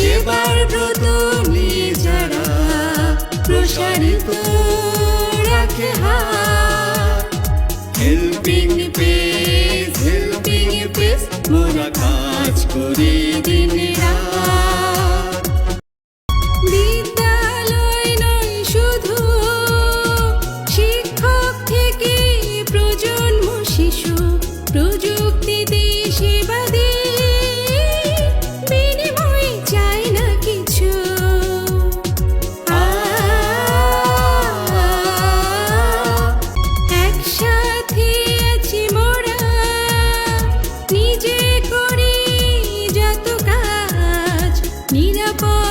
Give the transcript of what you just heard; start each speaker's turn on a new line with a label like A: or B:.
A: সেবার ব্রত যারা প্রসারিত রাখে হেল্পিং পেস হেল্পিং পেস, মোরা কাজ করে দিন শিশু, প্রযুক্তিতে সেবা